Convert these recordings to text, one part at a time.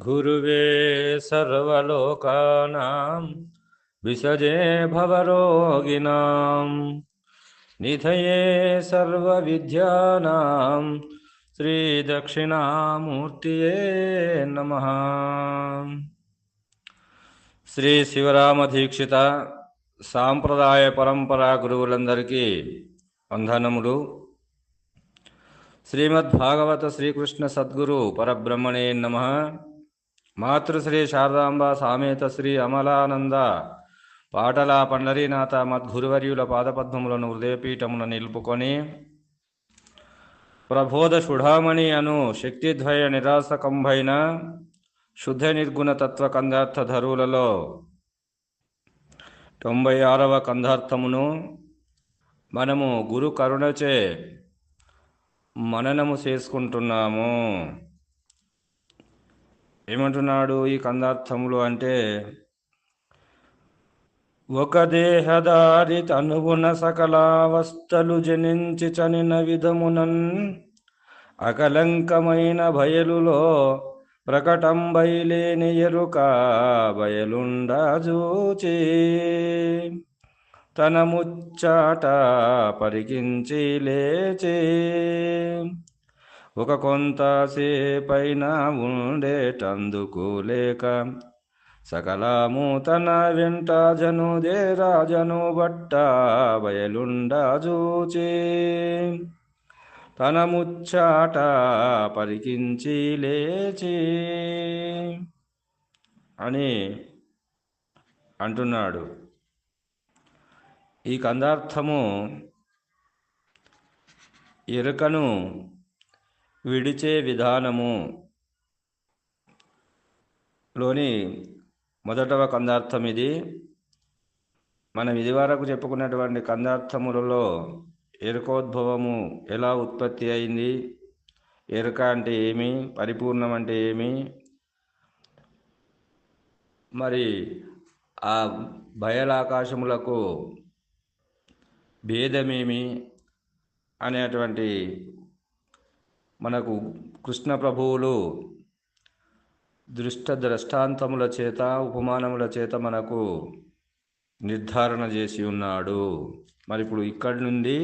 गुरुवे सर्वलोकानां विसजे भवरोगिणां निधये सर्वविद्यानां శ్రీదక్షిణామూర్తియే నమ శ్రీ శివరామ దీక్షిత సాంప్రదాయ పరంపరా గురువులందరికీ వందనములు శ్రీమద్భాగవత శ్రీకృష్ణ సద్గురు పరబ్రహ్మణే నమ మాతృశ్రీ శారదాంబ సామేత శ్రీ అమలానంద. పాటల పండరీనాథ మద్గురువర్యుల పాదపద్మములను హృదయపీఠమున నిలుపుకొని ప్రబోధ సుఢామణి అను శక్తిద్వయ నిరాసకంభైన శుద్ధ నిర్గుణ తత్వ కందార్థ ధరువులలో తొంభై ఆరవ కందార్థమును మనము గురు కరుణచే మననము చేసుకుంటున్నాము. ఏమంటున్నాడు ఈ కందార్థములు అంటే ఒక దేహదారి తనువున సకలావస్థలు జనించి చనిన విధమునన్ అకలంకమైన బయలులో ప్రకటం బయలేని ఎరుక బయలుండజూచి తన ముచ్చాట పరికించి లేచే ఒక కొంతసేపైన ఉండేటందుకు లేక సకలము తన వెంట జనుదే రాజను బట్ట బయలుండజూచి తన ముచ్చాట పరికించి లేచి అని అంటున్నాడు. ఈ కందార్థము ఎరుకను విడిచే విధానము. లోని మొదటవ కందార్థం ఇది. మనం ఇదివరకు చెప్పుకున్నటువంటి కందార్థములలో ఎరుకోద్భవము ఎలా ఉత్పత్తి అయింది? ఎరుక అంటే ఏమి? పరిపూర్ణం అంటే ఏమి? మరి ఆ బయలాకాశములకు భేదమేమి అనేటువంటి మనకు కృష్ణ ప్రభువులు దృష్ట ద్రష్టాంతముల చేత ఉపమానముల చేత మనకు నిర్ధారణ చేసి ఉన్నాడు. మరి ఇప్పుడు ఇక్కడి నుండి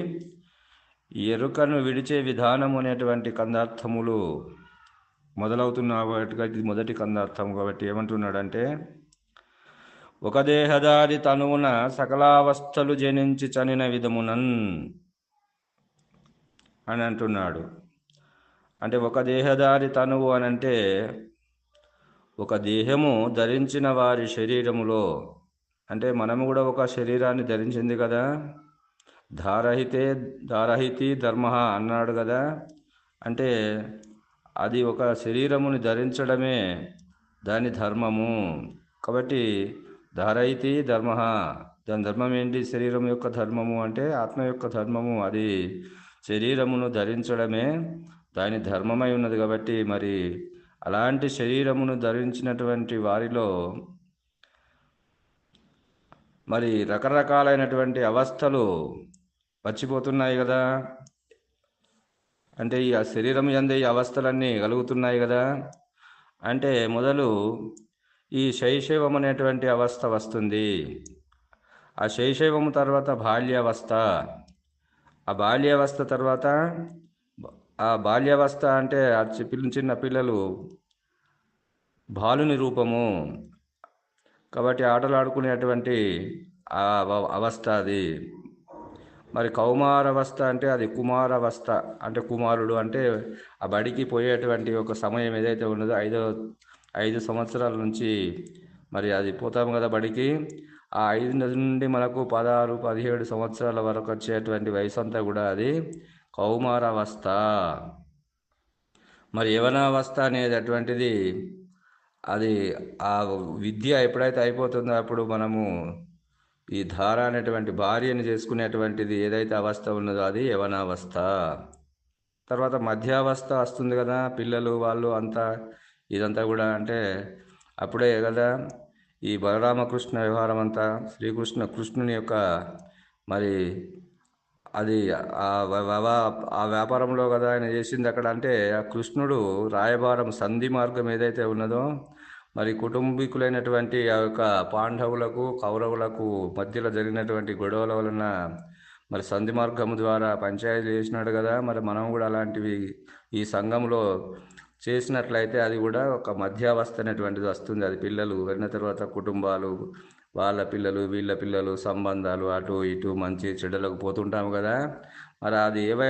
ఎరుకను విడిచే విధానం అనేటువంటి కందార్థములు మొదలవుతున్న ఇది మొదటి కందార్థం కాబట్టి ఏమంటున్నాడంటే ఒక దేహదారి తనువున సకలావస్థలు జనించి చనిన విధమునన్ అని అంటున్నాడు. అంటే ఒక దేహదారి తనువు అని అంటే ఒక దేహము ధరించిన వారి శరీరములో అంటే మనము కూడా ఒక శరీరాన్ని ధరించింది కదా? ధారహితే ధారహితి ధర్మ అన్నాడు కదా? అంటే అది ఒక శరీరముని ధరించడమే దాని ధర్మము. కాబట్టి ధారయితి ధర్మ దాని ధర్మం ఏంటి? శరీరం యొక్క ధర్మము అంటే ఆత్మ యొక్క ధర్మము. అది శరీరమును ధరించడమే దాని ధర్మమై ఉన్నది కాబట్టి మరి అలాంటి శరీరమును ధరించినటువంటి వారిలో మరి రకరకాలైనటువంటి అవస్థలు వచ్చిపోతున్నాయి కదా. అంటే ఈ శరీరం ఎందు ఈ అవస్థలన్నీ కలుగుతున్నాయి కదా. అంటే మొదలు ఈ శైశవం అనేటువంటి అవస్థ వస్తుంది. ఆ శైశవము తర్వాత బాల్యావస్థ. ఆ బాల్యావస్థ తర్వాత ఆ బాల్యావస్థ అంటే ఆ చిన్న పిల్లలు బాలుని రూపము. కాబట్టి ఆటలు ఆడుకునేటువంటి ఆ అవస్థ అది. మరి కౌమారవస్థ అంటే అది కుమారవస్థ. అంటే కుమారుడు అంటే ఆ బడికి పోయేటువంటి ఒక సమయం ఏదైతే ఉన్నదో ఐదో ఐదు సంవత్సరాల నుంచి మరి అది పోతాము కదా బడికి. ఆ ఐదు నుండి మనకు పదహారు పదిహేడు సంవత్సరాల వరకు వచ్చేటువంటి వయసు అంతా కూడా అది. కౌమారావస్థ. మరి యవనావస్థ అనేది అటువంటిది అది ఆ విద్య ఎప్పుడైతే అయిపోతుందో అప్పుడు మనము ఈ ధార అనేటువంటి భార్యను చేసుకునేటువంటిది ఏదైతే అవస్థ ఉన్నదో అది యవనావస్థ. తర్వాత మధ్యావస్థ వస్తుంది కదా పిల్లలు వాళ్ళు అంతా ఇదంతా కూడా అంటే అప్పుడే కదా ఈ బలరామకృష్ణ వ్యవహారం అంతా శ్రీకృష్ణ కృష్ణుని యొక్క మరి అది ఆ వ్యాపారంలో కదా ఆయన చేసింది అక్కడ అంటే ఆ కృష్ణుడు రాయబారం సంధి మార్గం ఏదైతే ఉన్నదో మరి కుటుంబీకులైనటువంటి ఆ యొక్క పాండవులకు కౌరవులకు మధ్యలో జరిగినటువంటి గొడవల వలన మరి సంధి మార్గం ద్వారా పంచాయతీ చేసినాడు కదా మరి మనం కూడా అలాంటివి ఈ సంఘంలో చేసినట్లయితే అది కూడా ఒక మధ్యావస్థ అనేటువంటిది వస్తుంది. అది పిల్లలు వెళ్ళిన తర్వాత కుటుంబాలు వాళ్ళ పిల్లలు వీళ్ళ పిల్లలు సంబంధాలు అటు ఇటు మంచి చెడులకు పోతుంటాము కదా. మరి అది ఏవై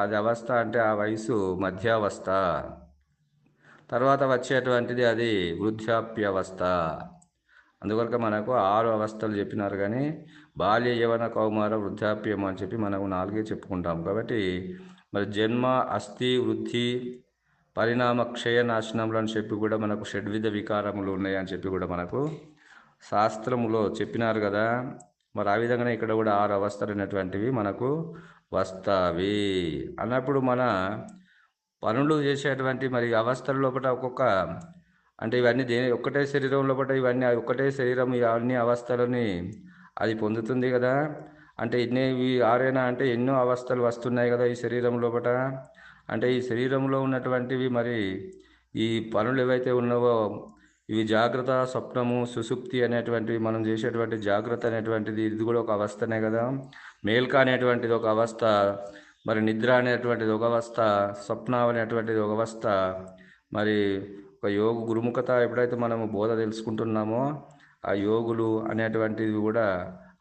అది అవస్థ అంటే ఆ వయసు మధ్యావస్థ. తర్వాత వచ్చేటువంటిది అది వృద్ధాప్యవస్థ. అందుకొరక మనకు ఆరు అవస్థలు చెప్పినారు కానీ బాల్య యవన కౌమార వృద్ధాప్యం అని చెప్పి మనకు నాలుగే చెప్పుకుంటాం కాబట్టి మరి జన్మ అస్థి వృద్ధి పరిణామ క్షయ నాశనములు అని చెప్పి కూడా మనకు షడ్విధ వికారములు ఉన్నాయని చెప్పి కూడా మనకు శాస్త్రములో చెప్పినారు కదా మరి ఆ విధంగానే ఇక్కడ కూడా ఆరు అవస్థలు అనేటువంటివి మనకు వస్తావి. అన్నప్పుడు మన పనులు చేసేటువంటి మరి అవస్థల లోపల ఒక్కొక్క అంటే ఇవన్నీ దేని ఒక్కటే శరీరం లోపల ఇవన్నీ ఒక్కటే శరీరం ఇవన్నీ అన్ని అవస్థలని అది పొందుతుంది కదా. అంటే ఇన్ని ఇవి ఆరేనా అంటే ఎన్నో అవస్థలు వస్తున్నాయి కదా ఈ శరీరం లోపల అంటే ఈ శరీరంలో ఉన్నటువంటివి మరి ఈ పనులు ఏవైతే ఉన్నావో ఇవి జాగ్రత్త స్వప్నము సుసుప్తి అనేటువంటివి మనం చేసేటువంటి జాగ్రత్త అనేటువంటిది ఇది కూడా ఒక అవస్థనే కదా. మేల్క అనేటువంటిది ఒక అవస్థ మరి నిద్ర అనేటువంటిది ఒక అవస్థ స్వప్న అనేటువంటిది ఒక అవస్థ. మరి ఒక యోగ గురుముఖత ఎప్పుడైతే మనము బోధ తెలుసుకుంటున్నామో ఆ యోగులు అనేటువంటిది కూడా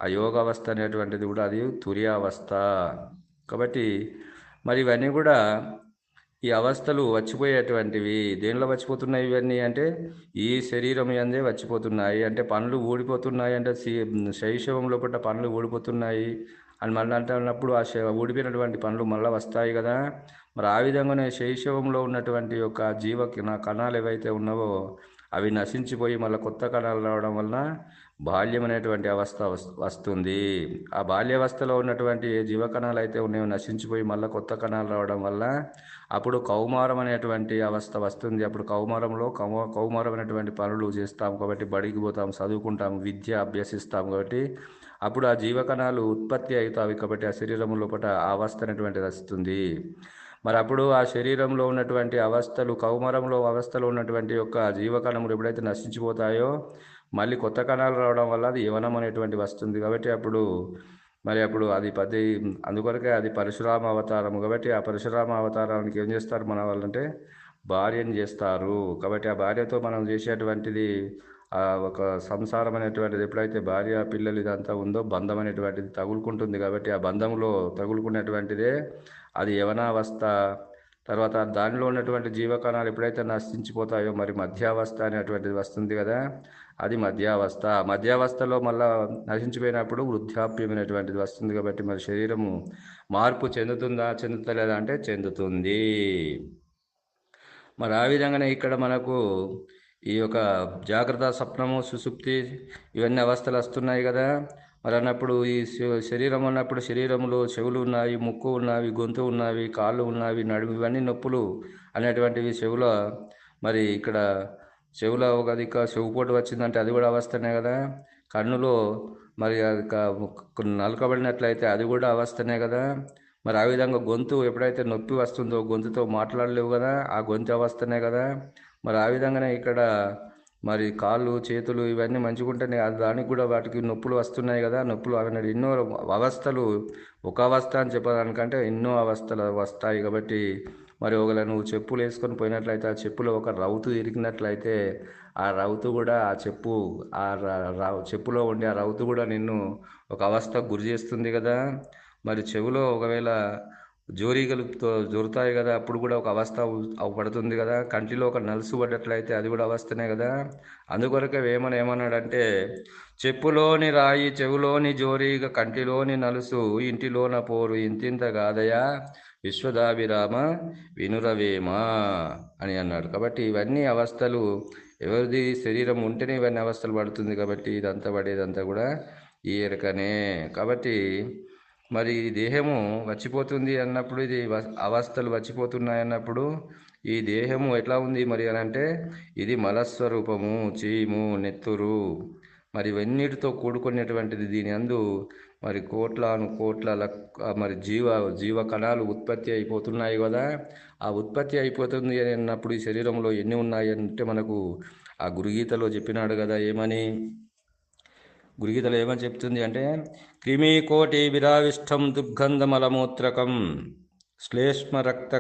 ఆ యోగ అవస్థ అనేటువంటిది కూడా అది తుర్యావస్థ. కాబట్టి మరి ఇవన్నీ కూడా ఈ అవస్థలు వచ్చిపోయేటువంటివి. దేనిలో వచ్చిపోతున్నాయి ఇవన్నీ అంటే ఈ శరీరం అందే వచ్చిపోతున్నాయి. అంటే పనులు ఊడిపోతున్నాయి అంటే సి- శైశవం లోపల పనులు ఊడిపోతున్నాయి అని మళ్ళీ అంటున్నప్పుడు ఆ శ- ఊడిపోయినటువంటి పనులు మళ్ళీ వస్తాయి కదా. మరి ఆ విధంగానే శైశవంలో ఉన్నటువంటి యొక్క జీవ కిణ- కణాలు ఏవైతే ఉన్నావో అవి నశించిపోయి మళ్ళీ కొత్త కణాలు రావడం వలన బాల్యం అనేటువంటి అవస్థ వస్- వస్తుంది. ఆ బాల్యావస్థలో ఉన్నటువంటి ఏ జీవ కణాలు అయితే ఉన్నాయో నశించిపోయి మళ్ళీ కొత్త కణాలు రావడం వల్ల అప్పుడు కౌమారం అనేటువంటి అవస్థ వస్తుంది. అప్పుడు కౌమారంలో కౌ కౌమారం అనేటువంటి పనులు చేస్తాం కాబట్టి బడికి పోతాం చదువుకుంటాం విద్య అభ్యసిస్తాం కాబట్టి అప్పుడు ఆ జీవకణాలు ఉత్పత్తి అవుతావి కాబట్టి ఆ శరీరం లోపల ఆ అవస్థ అనేటువంటిది వస్తుంది. మరి అప్పుడు ఆ శరీరంలో ఉన్నటువంటి అవస్థలు కౌమరంలో అవస్థలో ఉన్నటువంటి యొక్క జీవకణములు ఎప్పుడైతే నశించిపోతాయో మళ్ళీ కొత్త కణాలు రావడం వల్ల అది యవనం అనేటువంటి వస్తుంది. కాబట్టి అప్పుడు మరి అప్పుడు అది పది అందుకొరకే అది పరశురామ అవతారము. కాబట్టి ఆ పరశురామ అవతారానికి ఏం చేస్తారు మన వాళ్ళంటే భార్యను చేస్తారు. కాబట్టి ఆ భార్యతో మనం చేసేటువంటిది ఒక సంసారం అనేటువంటిది ఎప్పుడైతే భార్య పిల్లలు ఇదంతా ఉందో బంధం అనేటువంటిది తగులుకుంటుంది కాబట్టి ఆ బంధంలో తగులుకున్నటువంటిదే అది యవనావస్థ. తర్వాత దానిలో ఉన్నటువంటి జీవకణాలు ఎప్పుడైతే నశించిపోతాయో మరి మధ్యావస్థ అనేటువంటిది వస్తుంది కదా అది మధ్యావస్థ. మధ్యావస్థలో మళ్ళా నశించిపోయినప్పుడు వృద్ధాప్యం అనేటువంటిది వస్తుంది కాబట్టి మరి శరీరము మార్పు చెందుతుందా చెందుతలేదా అంటే చెందుతుంది. మరి ఆ విధంగానే ఇక్కడ మనకు ఈ యొక్క జాగ్రత్త స్వప్నము సుసుప్తి ఇవన్నీ అవస్థలు వస్తున్నాయి కదా. మరి అన్నప్పుడు ఈ శరీరం అన్నప్పుడు శరీరంలో చెవులు ఉన్నాయి ముక్కు ఉన్నవి గొంతు ఉన్నవి కాళ్ళు ఉన్నవి నడుము ఇవన్నీ నొప్పులు అనేటువంటివి చెవుల. మరి ఇక్కడ చెవుల ఒక దిక్క చెవుపోటు వచ్చిందంటే అది కూడా అవస్థనే కదా. కన్నులో మరి అది నలకబడినట్లయితే అది కూడా అవస్థనే కదా. మరి ఆ విధంగా గొంతు ఎప్పుడైతే నొప్పి వస్తుందో గొంతుతో మాట్లాడలేవు కదా ఆ గొంతు అవస్థనే కదా. మరి ఆ విధంగానే ఇక్కడ మరి కాళ్ళు చేతులు ఇవన్నీ మంచిగా ఉంటేనే దానికి కూడా వాటికి నొప్పులు వస్తున్నాయి కదా. నొప్పులు అవి ఎన్నో అవస్థలు ఒక అవస్థ అని చెప్పడానికంటే ఎన్నో అవస్థలు వస్తాయి కాబట్టి మరి ఒకవేళ నువ్వు చెప్పులు వేసుకొని పోయినట్లయితే ఆ చెప్పులో ఒక రౌతు ఇరిగినట్లయితే ఆ రౌతు కూడా ఆ చెప్పు ఆ చెప్పులో ఉండే ఆ రౌతు కూడా నిన్ను ఒక అవస్థకు గురి చేస్తుంది కదా. మరి చెవిలో ఒకవేళ జోరీగలుపుతో జోరుతాయి కదా అప్పుడు కూడా ఒక అవస్థ పడుతుంది కదా. కంటిలో ఒక నలుసు పడ్డట్లయితే అది కూడా అవస్థనే కదా. అందుకొరకే వేమన ఏమన్నాడంటే చెప్పులోని రాయి చెవులోని జోరీగ కంటిలోని నలుసు ఇంటిలోన పోరు ఇంతింత కాదయా? విశ్వదాభిరామ వినురవేమ? అని అన్నాడు. కాబట్టి ఇవన్నీ అవస్థలు ఎవరిది శరీరం ఉంటేనే ఇవన్నీ అవస్థలు పడుతుంది కాబట్టి ఇదంతా పడేదంతా కూడా ఈ ఎరకనే. కాబట్టి మరి ఈ దేహము వచ్చిపోతుంది అన్నప్పుడు ఇది అవస్థలు వచ్చిపోతున్నాయి అన్నప్పుడు ఈ దేహము ఎట్లా ఉంది మరి అని అంటే ఇది మలస్వరూపము చీము నెత్తురు. మరి ఇవన్నిటితో కూడుకునేటువంటిది దీని అందు మరి కోట్లాను కోట్ల లక్ మరి జీవ జీవ కణాలు ఉత్పత్తి అయిపోతున్నాయి కదా. ఆ ఉత్పత్తి అయిపోతుంది అని అన్నప్పుడు ఈ శరీరంలో ఎన్ని ఉన్నాయి అంటే మనకు ఆ గురుగీతలో చెప్పినాడు కదా ఏమని? గురుగీతలో ఏమని చెప్తుంది అంటే క్రిమి కోటి విరావిష్టం దుర్గంధమలమూత్రకం. శ్లేష్మ రక్త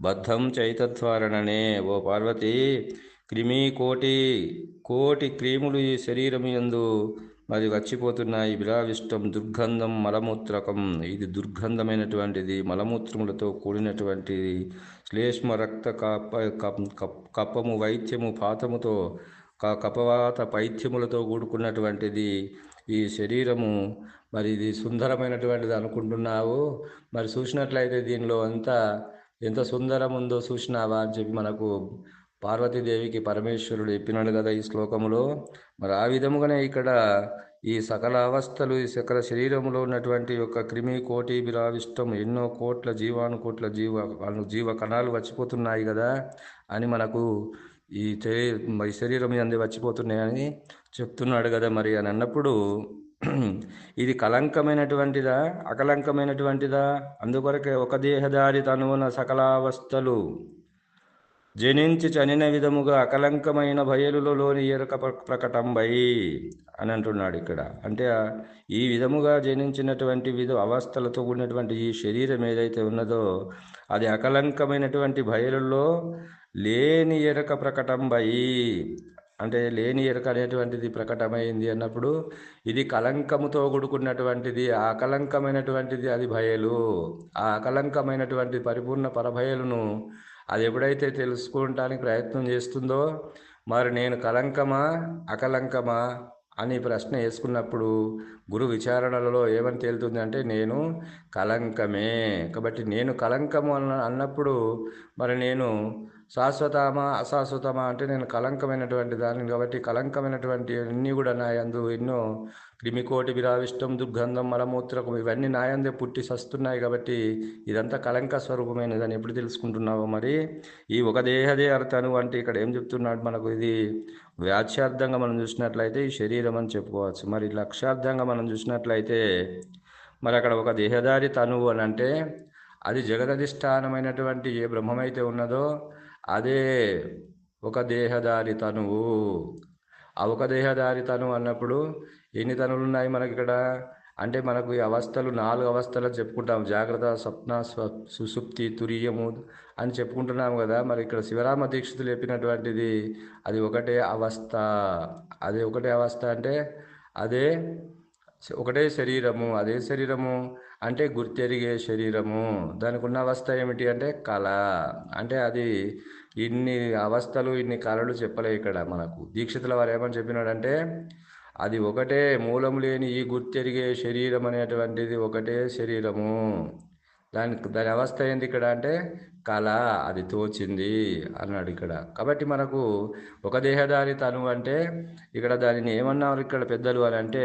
బద్ధం చైతద్వారణనే ఓ పార్వతి క్రిమి కోటి కోటి క్రీములు ఈ శరీరం యందు మరి వచ్చిపోతున్నాయి. విరావిష్టం దుర్గంధం మలమూత్రకం. ఇది దుర్గంధమైనటువంటిది మలమూత్రములతో కూడినటువంటిది. శ్లేష్మ రక్త కప్ప కప్- కప్పము వైద్యము పాతముతో క కపవాత పైత్యములతో కూడుకున్నటువంటిది. ఈ శరీరము మరి ఇది సుందరమైనటువంటిది అనుకుంటున్నావు. మరి చూసినట్లయితే దీనిలో అంతా ఎంత సుందరం ఉందో చూసినావా అని చెప్పి మనకు పార్వతీదేవికి పరమేశ్వరుడు చెప్పినాడు కదా ఈ శ్లోకములో. మరి ఆ విధముగానే ఇక్కడ ఈ సకల అవస్థలు ఈ సకల శరీరములో ఉన్నటువంటి యొక్క క్రిమి కోటి విరావిష్టం ఎన్నో కోట్ల జీవాను కోట్ల జీవ జీవ కణాలు వచ్చిపోతున్నాయి కదా అని మనకు ఈ శరీ- శరీరం అంది వచ్చిపోతున్నాయని చెప్తున్నాడు కదా మరి అని అన్నప్పుడు ఇది కలంకమైనటువంటిదా అకలంకమైనటువంటిదా అందుకొరకే ఒక దేహదారి తనువున సకలావస్థలు జనించి చనిన విధముగా అకలంకమైన బయలులోని ఎరుక ప్రకటంబై అని అంటున్నాడు ఇక్కడ. అంటే ఈ విధముగా జనించినటువంటి విధ అవస్థలతో కూడినటువంటి ఈ శరీరం ఏదైతే ఉన్నదో అది అకలంకమైనటువంటి బయలులో లేని ఎరక ప్రకటంబై అంటే లేని ఎరక అనేటువంటిది ప్రకటమైంది అన్నప్పుడు ఇది కలంకముతో కూడుకున్నటువంటిది ఆ అది భయలు. ఆ అకలంకమైనటువంటి పరిపూర్ణ పరభయలను అది ఎప్పుడైతే తెలుసుకోవటానికి ప్రయత్నం చేస్తుందో మరి నేను కలంకమా అకలంకమా అని ప్రశ్న వేసుకున్నప్పుడు గురు విచారణలలో ఏమని తేలుతుంది అంటే నేను కలంకమే కాబట్టి నేను కలంకము అన్న అన్నప్పుడు మరి నేను శాశ్వతమా అశాశ్వతమా అంటే నేను కలంకమైనటువంటి దాన్ని కాబట్టి కలంకమైనటువంటి అన్నీ కూడా నాయందు ఎన్నో క్రిమికోటి విరావిష్టం దుర్గంధం మలమూత్రకం ఇవన్నీ నాయందే పుట్టి సస్తున్నాయి కాబట్టి ఇదంతా కలంక స్వరూపమైనదని ఎప్పుడు తెలుసుకుంటున్నావో మరి? ఈ ఒక దేహదే అర్థను అంటే ఇక్కడ ఏం చెప్తున్నాడు మనకు? ఇది వ్యాఖ్యార్థంగా మనం చూసినట్లయితే ఈ శరీరం అని చెప్పుకోవచ్చు. మరి లక్ష్యార్థంగా మనం చూసినట్లయితే మరి అక్కడ ఒక దేహదారి తనువు అని అంటే అది జగదధిష్టానమైనటువంటి ఏ బ్రహ్మమైతే ఉన్నదో అదే ఒక దేహదారి తనువు ఆ ఒక దేహదారి తనువు అన్నప్పుడు ఎన్ని తనువులు ఉన్నాయి మనకి ఇక్కడ అంటే మనకు ఈ అవస్థలు నాలుగు అవస్థలు చెప్పుకుంటాం. జాగ్రత్త స్వప్న స్వ సుసుప్తి తురియము అని చెప్పుకుంటున్నాం కదా. మరి ఇక్కడ శివరామ దీక్షితులు చెప్పినటువంటిది అది ఒకటే అవస్థ. అది ఒకటే అవస్థ అంటే అదే ఒకటే శరీరము అదే శరీరము అంటే గుర్తెరిగే శరీరము. దానికి ఉన్న అవస్థ ఏమిటి అంటే కళ. అంటే అది ఇన్ని అవస్థలు ఇన్ని కళలు చెప్పలే ఇక్కడ మనకు. దీక్షితుల వారు ఏమని చెప్పినాడంటే అది ఒకటే మూలం లేని ఈ గుర్తెరిగే శరీరం అనేటువంటిది ఒకటే శరీరము. దాని దాని అవస్థ ఏంది ఇక్కడ అంటే కళ అది తోచింది అన్నాడు ఇక్కడ. కాబట్టి మనకు ఒక దేహదారి తను అంటే ఇక్కడ దానిని ఏమన్నారు ఇక్కడ పెద్దలు అని అంటే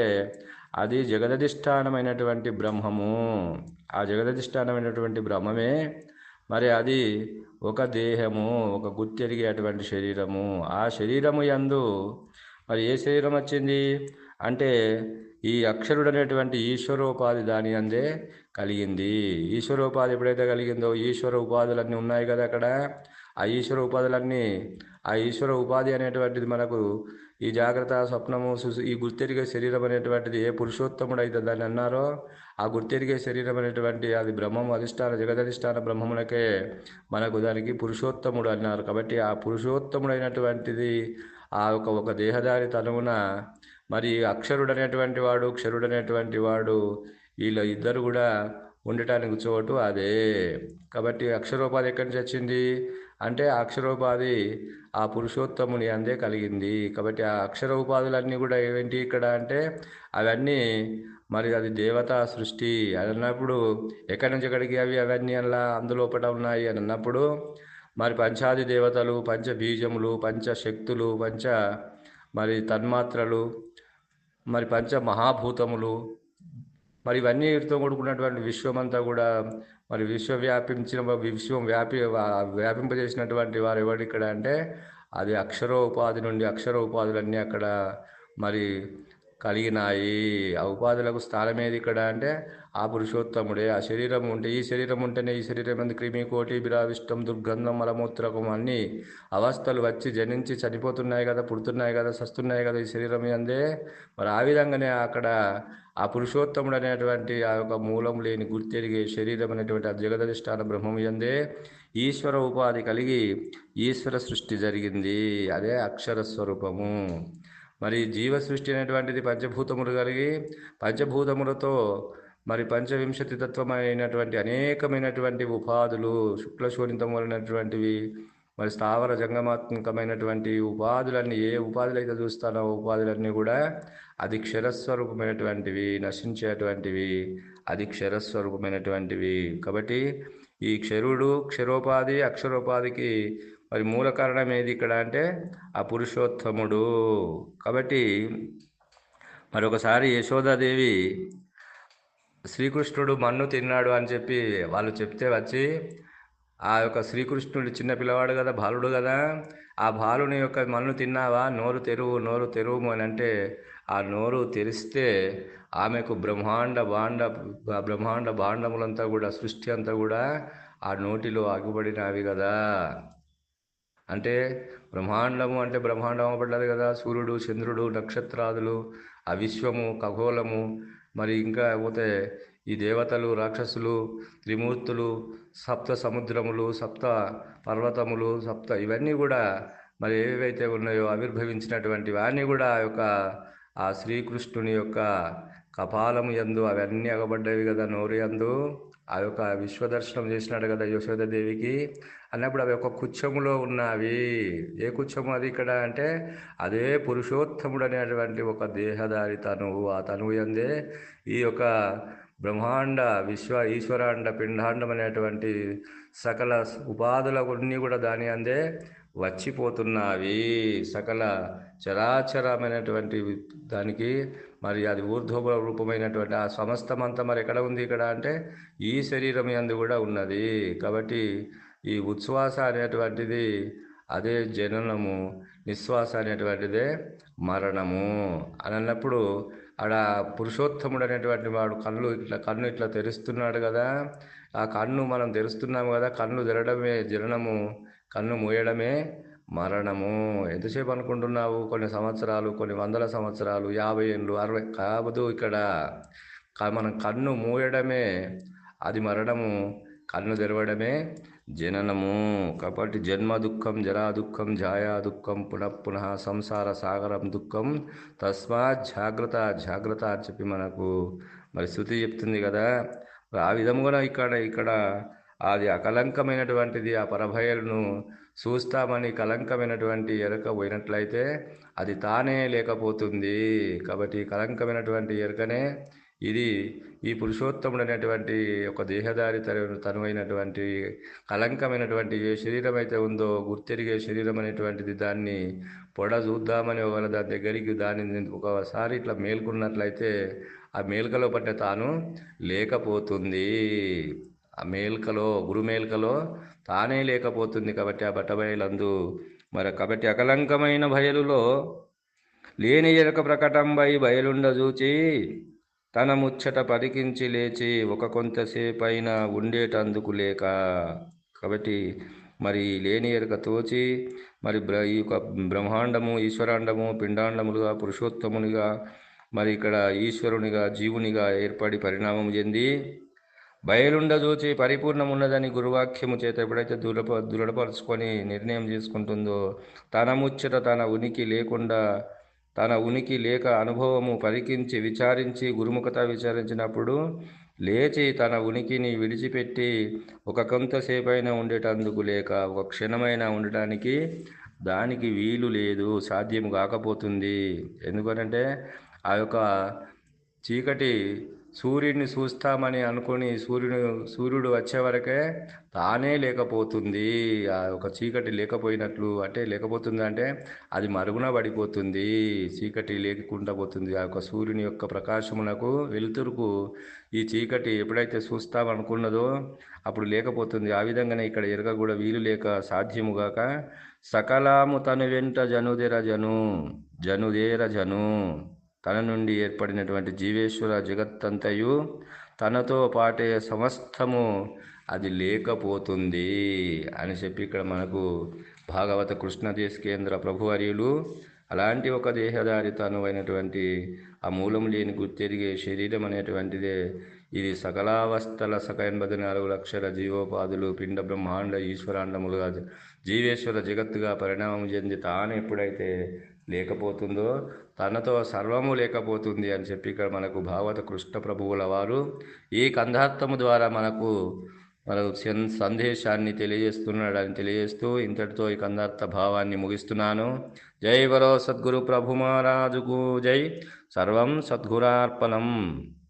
అది జగదధిష్టానమైనటువంటి బ్రహ్మము. ఆ జగదధిష్టానమైనటువంటి బ్రహ్మమే మరి అది ఒక దేహము ఒక గుర్తెరిగేటువంటి శరీరము. ఆ శరీరము యందు మరి ఏ శరీరం వచ్చింది? అంటే ఈ అక్షరుడు అనేటువంటి ఈశ్వరోపాధి దాని అందే కలిగింది. ఈశ్వరోపాధి ఎప్పుడైతే కలిగిందో ఈశ్వర ఉపాధులన్నీ ఉన్నాయి కదా అక్కడ. ఆ ఈశ్వర ఉపాధులన్నీ ఆ ఈశ్వర ఉపాధి అనేటువంటిది మనకు ఈ జాగ్రత్త స్వప్నము సుసు ఈ గుర్తెరిగే శరీరం అనేటువంటిది ఏ పురుషోత్తముడు అయితే దాన్ని అన్నారో ఆ గుర్తెరిగే శరీరం అనేటువంటి అది బ్రహ్మము అధిష్టాన జగదధిష్టాన బ్రహ్మమునకే మనకు దానికి పురుషోత్తముడు అన్నారు. కాబట్టి ఆ పురుషోత్తముడైనటువంటిది ఆ ఒక ఒక దేహదారి తనవున మరి అక్షరుడు అనేటువంటి వాడు క్షరుడు అనేటువంటి వాడు వీళ్ళ ఇద్దరు కూడా ఉండటానికి చోటు అదే. కాబట్టి అక్షరోపాధి ఎక్కడి నుంచి వచ్చింది? అంటే ఆ అక్షరోపాధి ఆ పురుషోత్తముని అందే కలిగింది. కాబట్టి ఆ అక్షర ఉపాధులన్నీ కూడా ఏంటి ఇక్కడ అంటే అవన్నీ మరి అది దేవతా సృష్టి అని అన్నప్పుడు ఎక్కడి నుంచి ఎక్కడికి అవి అవన్నీ అలా అందులోపట ఉన్నాయి అని అన్నప్పుడు మరి పంచాది దేవతలు పంచబీజములు పంచశక్తులు పంచ శక్తులు పంచ మరి తన్మాత్రలు మరి పంచ మహాభూతములు మరి ఇవన్నీ కూడుకున్నటువంటి విశ్వమంతా కూడా మరి విశ్వవ్యాపించిన విశ్వం వ్యాపి వ్యాపింపజేసినటువంటి వారు ఎవరు ఇక్కడ అంటే అది అక్షరోపాధి నుండి అక్షర ఉపాధులన్నీ అక్కడ మరి కలిగినాయి. ఆ ఉపాధులకు స్థానం ఏది ఇక్కడ అంటే ఆ పురుషోత్తముడే. ఆ శరీరం ఉంటే ఈ శరీరం ఉంటేనే ఈ శరీరం మంది క్రిమి కోటి బిరావిష్టం దుర్గంధం మలమూత్రకం అన్ని అవస్థలు వచ్చి జనించి చనిపోతున్నాయి కదా పుడుతున్నాయి కదా సస్తున్నాయి కదా ఈ శరీరం అందే మరి ఆ విధంగానే అక్కడ ఆ పురుషోత్తముడు అనేటువంటి ఆ యొక్క మూలం లేని గుర్తెరిగే శరీరం అనేటువంటి ఆ జగదధిష్టాన బ్రహ్మం ఎందే ఈశ్వర ఉపాధి కలిగి ఈశ్వర సృష్టి జరిగింది. అదే అక్షర స్వరూపము. మరి జీవ సృష్టి అనేటువంటిది పంచభూతములు కలిగి పంచభూతములతో మరి పంచవింశతి తత్వమైనటువంటి అనేకమైనటువంటి ఉపాధులు శుక్లశోణితములైనటువంటివి మరి స్థావర జంగమాత్మకమైనటువంటి ఉపాధులన్నీ ఏ ఉపాధులు అయితే చూస్తానో ఉపాధులన్నీ కూడా అది క్షరస్వరూపమైనటువంటివి నశించేటువంటివి అది క్షరస్వరూపమైనటువంటివి కాబట్టి ఈ క్షరుడు క్షరోపాధి అక్షరోపాధికి మరి మూల కారణం ఏది ఇక్కడ అంటే ఆ పురుషోత్తముడు. కాబట్టి మరొకసారి యశోదాదేవి శ్రీకృష్ణుడు మన్ను తిన్నాడు అని చెప్పి వాళ్ళు చెప్తే వచ్చి ఆ యొక్క శ్రీకృష్ణుడు చిన్న పిల్లవాడు కదా బాలుడు కదా ఆ బాలుని యొక్క మన్ను తిన్నావా? నోరు తెరువు నోరు తెరువు అని అంటే ఆ నోరు తెరిస్తే ఆమెకు బ్రహ్మాండ బాండ బ్రహ్మాండ బాండములంతా కూడా సృష్టి అంతా కూడా ఆ నోటిలో అగుబడినవి కదా. అంటే బ్రహ్మాండము అంటే బ్రహ్మాండం అవ్వబడ్డది కదా. సూర్యుడు చంద్రుడు నక్షత్రాదులు ఆ విశ్వము ఖగోళము మరి ఇంకా పోతే ఈ దేవతలు రాక్షసులు త్రిమూర్తులు సప్త సముద్రములు సప్త పర్వతములు సప్త ఇవన్నీ కూడా మరి ఏవైతే ఉన్నాయో ఆవిర్భవించినటువంటి వాన్ని కూడా యొక్క ఆ శ్రీకృష్ణుని యొక్క కపాలము యందు అవన్నీ అగబడ్డవి కదా నోరు యందు. ఆ యొక్క విశ్వదర్శనం చేసినాడు కదా యశోదాదేవికి. అన్నప్పుడు అవి ఒక కుచ్చములో ఉన్నవి. ఏ కుచ్చము అది ఇక్కడ అంటే అదే పురుషోత్తముడు అనేటువంటి ఒక దేహదారి తనువు ఆ తనువు ఎందే ఈ యొక్క బ్రహ్మాండ విశ్వ ఈశ్వరాండ పిండాండం అనేటువంటి సకల ఉపాధులన్నీ కూడా దాని అందే వచ్చిపోతున్నవి సకల చరాచరమైనటువంటి దానికి మరి అది ఊర్ధ్వ రూపమైనటువంటి ఆ సమస్తమంతా మరి ఎక్కడ ఉంది ఇక్కడ అంటే ఈ శరీరం యందు కూడా ఉన్నది. కాబట్టి ఈ ఉచ్ఛ్వాస అనేటువంటిది అదే జననము నిశ్వాస అనేటువంటిదే మరణము అని అన్నప్పుడు ఆడ పురుషోత్తముడు అనేటువంటి వాడు కళ్ళు ఇట్లా కన్ను ఇట్లా తెరుస్తున్నాడు కదా. ఆ కన్ను మనం తెరుస్తున్నాము కదా కన్ను తెరడమే జననము కన్ను మూయడమే మరణము. ఎంతసేపు అనుకుంటున్నావు? కొన్ని సంవత్సరాలు కొన్ని వందల సంవత్సరాలు యాభై ఏళ్ళు అరవై. కావదు ఇక్కడ మనం కన్ను మూయడమే అది మరణము. కన్ను తెరవడమే జననము. కాబట్టి జన్మ దుఃఖం జరా దుఃఖం ఛాయా దుఃఖం పునః పునః సంసార సాగరం దుఃఖం. తస్మాత్ జాగ్రత్త జాగ్రత్త అని చెప్పి మనకు మరి శృతి చెప్తుంది కదా. ఆ విధముగా ఇక్కడ ఇక్కడ అది అకలంకమైనటువంటిది ఆ పరభయలను చూస్తామని కలంకమైనటువంటి ఎరక పోయినట్లయితే అది తానే లేకపోతుంది. కాబట్టి కలంకమైనటువంటి ఎరకనే ఇది ఈ పురుషోత్తముడు అనేటువంటి ఒక దేహదారి తను తనువైనటువంటి కలంకమైనటువంటి ఏ శరీరం అయితే ఉందో గుర్తెరిగే శరీరం అనేటువంటిది దాన్ని పొడ చూద్దామని ఒకవేళ దాని దగ్గరికి దానిని ఒకసారి ఇట్లా మేల్కొన్నట్లయితే ఆ మేల్కలో పట్టిన తాను లేకపోతుంది. ఆ మేల్కలో గురుమేల్కలో తానే లేకపోతుంది కాబట్టి ఆ బట్టబయలందు మరి కాబట్టి అకలంకమైన బయలులో లేని ఎరక ప్రకటంబై బయలుండ చూచి తన ముచ్చట పరికించి లేచి ఒక కొంతసేపైన ఉండేటందుకు లేక కాబట్టి మరి లేని ఎరక తోచి మరి బ్ర ఈ యొక్క బ్రహ్మాండము ఈశ్వరాండము పిండాండములుగా పురుషోత్తమునిగా మరి ఇక్కడ ఈశ్వరునిగా జీవునిగా ఏర్పడి పరిణామం చెంది బయలుండదోచి పరిపూర్ణం పరిపూర్ణమున్నదని గురువాక్యము చేత ఎప్పుడైతే దృఢప దృఢపరుచుకొని నిర్ణయం చేసుకుంటుందో తన ముచ్చట తన ఉనికి లేకుండా తన ఉనికి లేక అనుభవము పరికించి విచారించి గురుముఖత విచారించినప్పుడు లేచి తన ఉనికిని విడిచిపెట్టి ఒక కొంతసేపైనా ఉండేటందుకు లేక ఒక క్షణమైనా ఉండటానికి దానికి వీలు లేదు సాధ్యం కాకపోతుంది. ఎందుకనంటే ఆ యొక్క చీకటి సూర్యుడిని చూస్తామని అనుకుని సూర్యుడు సూర్యుడు వచ్చే వరకే తానే లేకపోతుంది. ఆ ఒక చీకటి లేకపోయినట్లు అంటే లేకపోతుంది అంటే అది మరుగున పడిపోతుంది. చీకటి లేకుండా పోతుంది. ఆ యొక్క సూర్యుని యొక్క ప్రకాశమునకు వెలుతురుకు ఈ చీకటి ఎప్పుడైతే చూస్తామనుకున్నదో అప్పుడు లేకపోతుంది. ఆ విధంగానే ఇక్కడ ఎరగ కూడా వీలు లేక సాధ్యముగాక సకలాము తను వెంట జనుదేర జను జనుదేర జను. తన నుండి ఏర్పడినటువంటి జీవేశ్వర జగత్తంతయు తనతో పాటే సమస్తము అది లేకపోతుంది అని చెప్పి ఇక్కడ మనకు భాగవత కృష్ణదేశ్ కేంద్ర ప్రభువర్యులు అలాంటి ఒక దేహదారి అయినటువంటి ఆ మూలం లేని గుర్తెరిగే శరీరం అనేటువంటిదే. ఇది సకలావస్థల సక ఎనభై నాలుగు లక్షల జీవోపాధులు పిండ బ్రహ్మాండ ఈశ్వరాండములుగా జీవేశ్వర జగత్తుగా పరిణామం చెంది తాను ఎప్పుడైతే లేకపోతుందో తనతో సర్వము లేకపోతుంది అని చెప్పి ఇక్కడ మనకు భాగవత కృష్ణ ప్రభువుల వారు ఈ కంధార్థము ద్వారా మనకు మనకు సందేశాన్ని తెలియజేస్తున్నాడని తెలియజేస్తూ ఇంతటితో ఈ కందార్థ భావాన్ని ముగిస్తున్నాను. జై బలో సద్గురు ప్రభు మహారాజుకు జై. సర్వం సద్గురార్పణం.